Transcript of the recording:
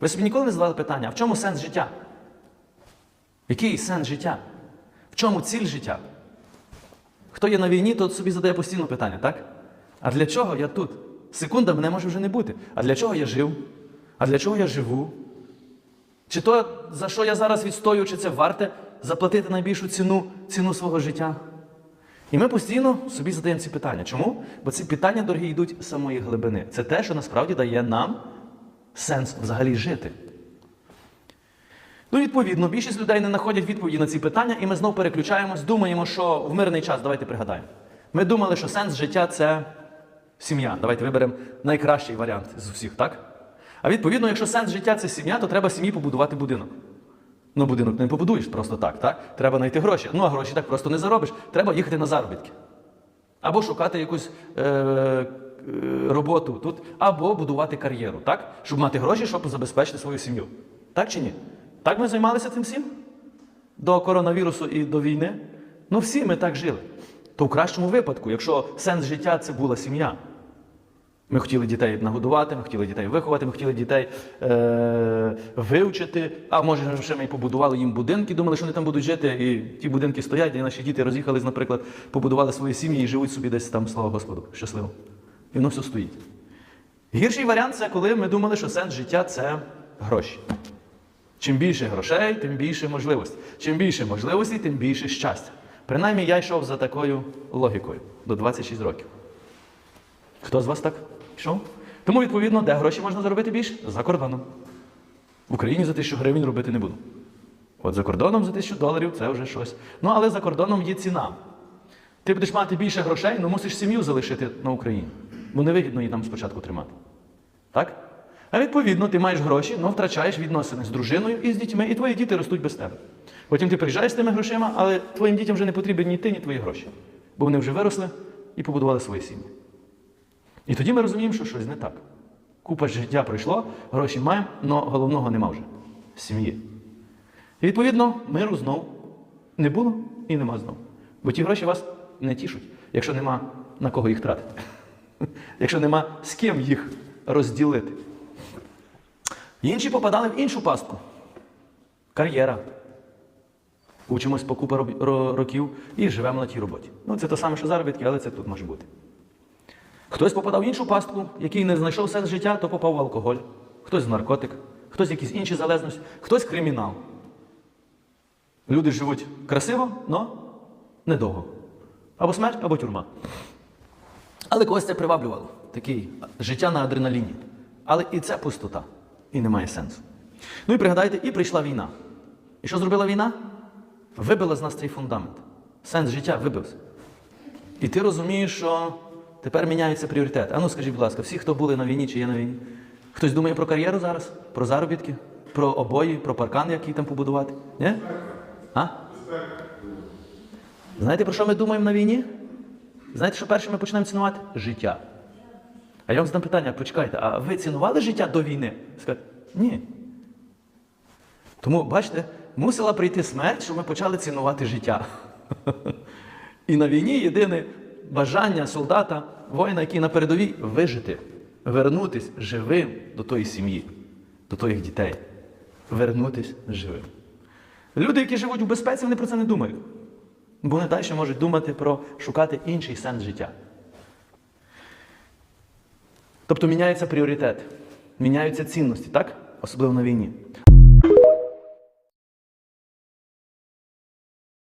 Ви собі ніколи не задавали питання, а в чому сенс життя? Який сенс життя? В чому ціль життя? Хто є на війні, тот собі задає постійно питання, так? А для чого я тут? Секунда мене може вже не бути. А для чого я жив? А для чого я живу? Чи то, за що я зараз відстою, чи це варте заплатити найбільшу ціну, ціну свого життя? І ми постійно собі задаємо ці питання. Чому? Бо ці питання, дорогі, йдуть з самої глибини. Це те, що насправді дає нам сенс взагалі жити. Ну, відповідно, більшість людей не знаходять відповіді на ці питання, і ми знов переключаємось, думаємо, що в мирний час, давайте пригадаємо. Ми думали, що сенс життя це сім'я. Давайте виберемо найкращий варіант з усіх, так? А відповідно, якщо сенс життя це сім'я, то треба сім'ї побудувати будинок. Ну, будинок не побудуєш просто так, так? Треба знайти гроші. Ну, а гроші так просто не заробиш. Треба їхати на заробітки. Або шукати якусь е, роботу тут, або будувати кар'єру, так? Щоб мати гроші, щоб забезпечити свою сім'ю. Так чи ні? Так ми займалися цим всім? До коронавірусу і до війни? Ну, всі ми так жили. То в кращому випадку, якщо сенс життя це була сім'я. Ми хотіли дітей нагодувати, ми хотіли дітей виховати, ми хотіли дітей е- вивчити. А може, ще ми побудували їм будинки, думали, що вони там будуть жити, і ті будинки стоять, і наші діти роз'їхались, наприклад, побудували свої сім'ї і живуть собі десь там, слава Господу, щасливо. І воно все стоїть. Гірший варіант це коли ми думали, що сенс життя це гроші. Чим більше грошей, тим більше можливостей. Чим більше можливостей, тим більше щастя. Принаймні, я йшов за такою логікою до 26 років. Хто з вас так йшов? Тому, відповідно, де гроші можна заробити більше? За кордоном. В Україні за тисячу гривень робити не буду. От за кордоном за тисячу доларів це вже щось. Ну, але за кордоном є ціна. Ти будеш мати більше грошей, але мусиш сім'ю залишити на Україні. Бо невигідно її там спочатку тримати. Так? А відповідно, ти маєш гроші, але втрачаєш відносини з дружиною і з дітьми, і твої діти ростуть без тебе. Потім ти приїжджаєш з тими грошима, але твоїм дітям вже не потрібен ні ти, ні твої гроші. Бо вони вже виросли і побудували свої сім'ї. І тоді ми розуміємо, що щось не так. Купа життя пройшло, гроші маємо, але головного нема вже сім'ї. І відповідно, миру знов не було і нема знов. Бо ті гроші вас не тішуть, якщо нема на кого їх тратити. Якщо нема з ким їх розділити. Інші попадали в іншу пастку. Кар'єра. Учимось по купа років і живемо на тій роботі. Ну, це те саме, що заробітки, але це тут може бути. Хтось попадав в іншу пастку, який не знайшов сенс життя, то попав в алкоголь, хтось в наркотик, хтось в якісь інші залежності, хтось кримінал. Люди живуть красиво, але недовго. Або смерть, або тюрма. Але когось це приваблювало. Такий життя на адреналіні. Але і це пустота. І немає сенсу. Ну і пригадайте, і прийшла війна. І що зробила війна? Вибила з нас цей фундамент. Сенс життя вибився. І ти розумієш, що тепер міняються пріоритети. А ну скажіть, будь ласка, всі, хто були на війні чи є на війні, хтось думає про кар'єру зараз, про заробітки, про обої, про паркан, який там побудувати? Ні? А? Знаєте, про що ми думаємо на війні? Знаєте, що перше ми почнемо цінувати? Життя. А я вам задам питання, почекайте, а ви цінували життя до війни? Скажете, ні. Тому, бачите, мусила прийти смерть, щоб ми почали цінувати життя. І на війні єдине бажання солдата, воїна, який на передовій, вижити, вернутись живим до тої сім'ї, до твоїх дітей. Вернутись живим. Люди, які живуть у безпеці, вони про це не думають. Бо вони далі можуть думати про шукати інший сенс життя. Тобто міняється пріоритет, міняються цінності, так? Особливо на війні.